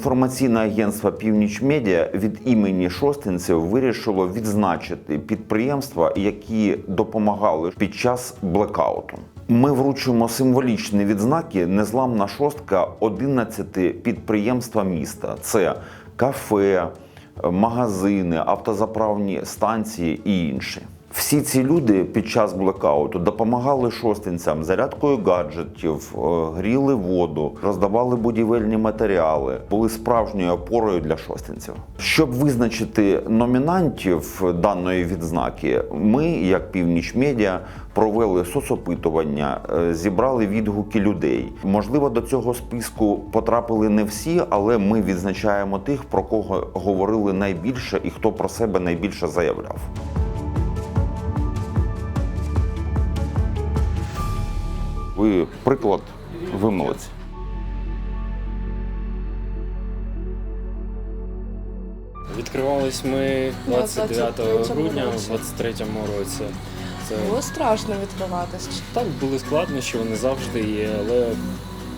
Інформаційне агентство Північ Медіа від імені шостинців вирішило відзначити підприємства, які допомагали під час блекауту. Ми вручимо символічні відзнаки Незламна шостка 11 підприємства міста. Це кафе, магазини, автозаправні станції і інші. Всі ці люди під час блекауту допомагали шостинцям зарядкою гаджетів, е, гріли воду, роздавали будівельні матеріали, були справжньою опорою для шостинців. Щоб визначити номінантів даної відзнаки, ми, як Північ Медіа, провели соцопитування, е, зібрали відгуки людей. Можливо, до цього списку потрапили не всі, але ми відзначаємо тих, про кого говорили найбільше і хто про себе найбільше заявляв. Ви приклад, ви молодці. Відкривались ми Ну, 29 грудня у році. 23-му році. Це Було страшно відкриватись. так були складнощі, вони завжди є, але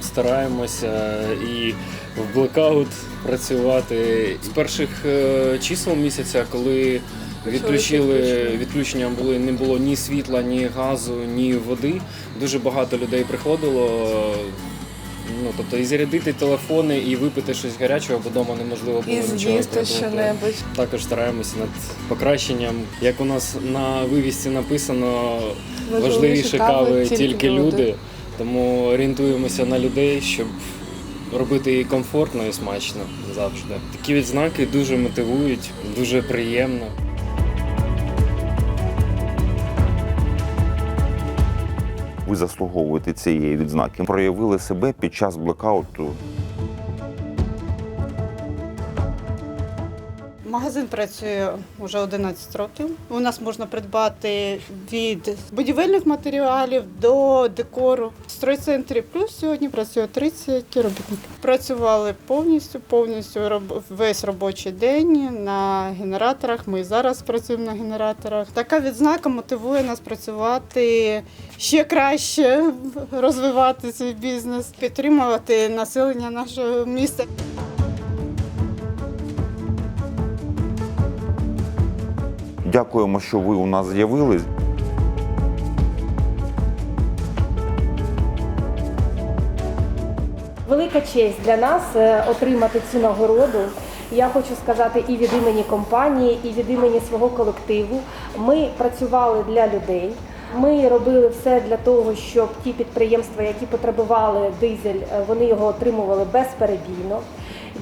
стараємося і в блекаут працювати з перших е, чисел місяця, коли відключили відключення. були не було ні світла, ні газу, ні води. Дуже багато людей приходило. Ну, тобто і зарядити телефони, і випити щось гарячого, бо вдома неможливо було І нічого що-небудь. Також стараємося над покращенням. Як у нас на вивісці написано, важливіше кави тільки люди. Тому орієнтуємося на людей, щоб робити її комфортно і смачно завжди. Такі відзнаки дуже мотивують, дуже приємно. Ви заслуговуєте цієї відзнаки. Проявили себе під час блекауту. Магазин працює вже 11 років. У нас можна придбати від будівельних матеріалів до декору. В стройцентрі плюс сьогодні працює 30 робітників. Працювали повністю, повністю весь робочий день на генераторах. Ми зараз працюємо на генераторах. Така відзнака мотивує нас працювати ще краще, розвивати свій бізнес, підтримувати населення нашого міста. Дякуємо, що ви у нас з'явились. Велика честь для нас е, отримати цю нагороду. Я хочу сказати і від імені компанії, і від імені свого колективу. Ми працювали для людей. Ми робили все для того, щоб ті підприємства, які потребували дизель, е, вони його отримували безперебійно.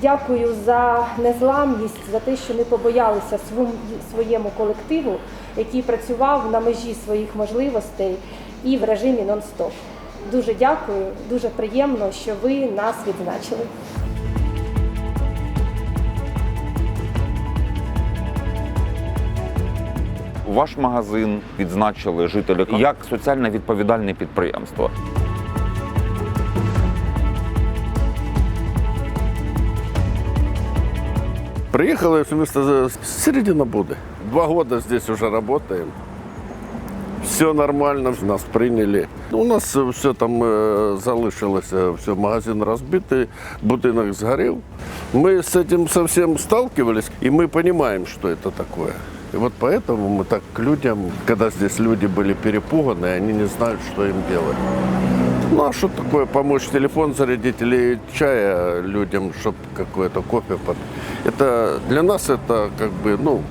Дякую за незламність, за те, що не побоялися своєму колективу, який працював на межі своїх можливостей і в режимі нон-стоп. Дуже дякую, дуже приємно, що ви нас відзначили. Ваш магазин відзначили жителі як соціально відповідальне підприємство. Приехал я вместо за- середина года. Два года здесь уже работаем. Все нормально, нас приняли. У нас все там э, залишилось, все, магазин разбитый, будинок сгорел. Мы с этим совсем сталкивались, и мы понимаем, что это такое. И вот поэтому мы так к людям, когда здесь люди были перепуганы, они не знают, что им делать. Ну а что такое помочь телефон зарядить или чая людям, чтобы какое-то кофе под... Это для нас это как бы, ну,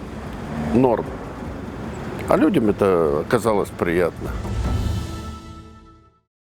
норм. А людям это оказалось приятно.